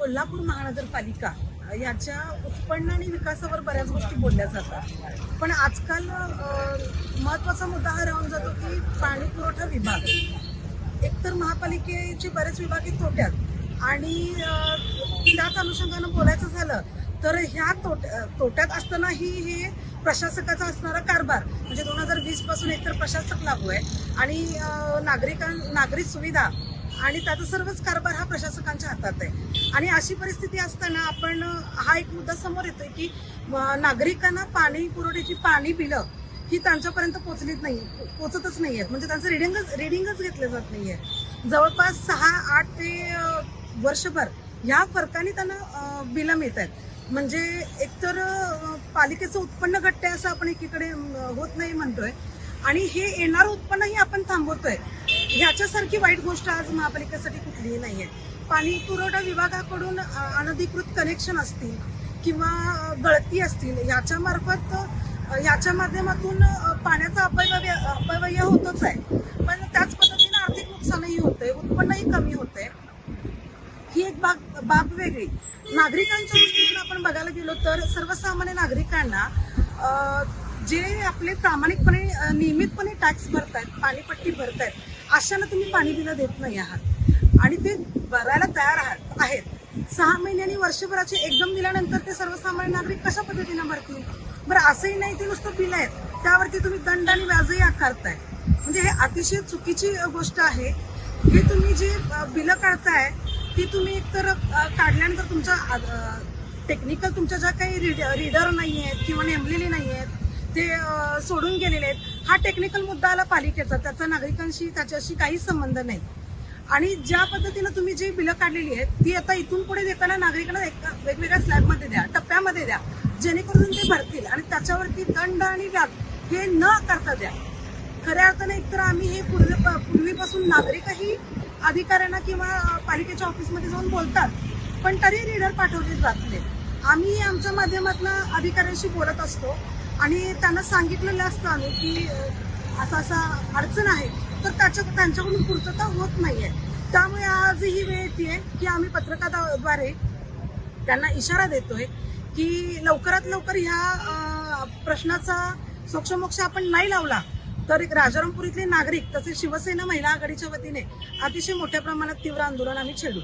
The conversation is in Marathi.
कोल्हापूर महानगरपालिका याच्या उत्पन्न आणि विकासावर बऱ्याच गोष्टी बोलल्या जातात. पण आजकाल महत्त्वाचा मुद्दा हा राहून जातो की पाणी पुरवठा विभाग. एकतर महापालिकेचे बरेच विभाग हे तोट्यात. आणि त्याच अनुषंगानं बोलायचं झालं तर ह्या तोट तोट्यात असतानाही हे प्रशासकाचा असणारा कारभार म्हणजे दोन हजार वीसपासून एकतर प्रशासक लागू आहे. आणि नागरिकां नागरिक सुविधा आणि त्याचा सर्वच कारभार हा प्रशासकांच्या हातात आहे. आणि अशी परिस्थिती असताना आपण हा एक मुद्दा समोर येतोय की नागरिकांना पाणी पुरवठ्याची पाणी बिलं ही त्यांच्यापर्यंत पोचलीच नाही पोचतच नाही आहेत म्हणजे त्यांचं रिडिंगच रिडिंगच घेतलं जात नाहीये. जवळपास सहा आठ ते वर्षभर ह्या फरकाने त्यांना बिलं मिळत आहेत म्हणजे एकतर पालिकेचं उत्पन्न घटते असं आपण एकीकडे होत नाही म्हणतोय. आणि हे येणारं उत्पन्नही आपण थांबवतोय. ह्याच्यासारखी वाईट गोष्ट आज महापालिकेसाठी कुठलीही नाहीये. पाणी पुरवठा विभागाकडून अनधिकृत कनेक्शन असतील किंवा गळती असतील ह्याच्यामार्फत याच्या माध्यमातून पाण्याचा अपव्यय अपव्यय होतोच आहे. पण त्याच पद्धतीने आर्थिक नुकसानही होतंय उत्पन्नही कमी होतंय. ही एक बाब बाब वेगळी. नागरिकांच्या दृष्टीतून आपण बघायला गेलो तर सर्वसामान्य नागरिकांना जे आपले प्रामाणिकपणे नियमितपणे टॅक्स भरतायत पाणीपट्टी भरतायत अशांना तुम्ही पाणी बिलं देत नाही आहात. आणि ते भरायला तयार आहात आहेत. सहा महिन्यांनी वर्षभराचे एकदम दिल्यानंतर ते सर्वसामान्य नागरिक कशा पद्धतीनं भरतील? बरं असंही नाही ते नुसतं बिल आहेत. त्यावरती तुम्ही दंड आणि व्याजही आकारताय. म्हणजे हे अतिशय चुकीची गोष्ट आहे. हे तुम्ही जी बिलं काढताय ती तुम्ही एकतर काढल्यानंतर तुमच्या टेक्निकल तुमच्या ज्या काही रीडर नाही आहेत किंवा नेमलेले नाही आहेत ते सोडून गेलेले आहेत. हा टेक्निकल मुद्दा आला पालिकेचा. त्याचा नागरिकांशी त्याच्याशी काही संबंध नाही. आणि ज्या पद्धतीनं तुम्ही जी बिलं काढलेली आहेत ती आता इथून पुढे देताना नागरिकांना वेगवेगळ्या स्लॅबमध्ये द्या टप्प्यामध्ये द्या. जेणेकरून ते भरतील. आणि त्याच्यावरती दंड आणि व्याज हे न करता द्या. खऱ्या अर्थाने एकतर आम्ही हे पूर्वी पूर्वीपासून नागरिकही अधिकाऱ्यांना किंवा पालिकेच्या ऑफिसमध्ये जाऊन बोलतात. पण तरी रीडर पाठवले जात नाही आम्ही आमच्या माध्यमातून अधिकाऱ्यांशी बोलत असतो. आणि त्यांना सांगितलेलं असतं आम्ही की असा असा अडचण आहे तर त्याच्या त्यांच्याकडून पूर्तता होत नाहीये. त्यामुळे आज ही वेळ येते की आम्ही पत्रकाद्वारे त्यांना इशारा देतोय की लवकरात लवकर ह्या प्रश्नाचा सोक्षमोक्ष आपण नाही लावला तर एक राजारामपुरीतले नागरिक तसेच शिवसेना महिला आघाडीच्या वतीने अतिशय मोठ्या प्रमाणात तीव्र आंदोलन आम्ही छेडू.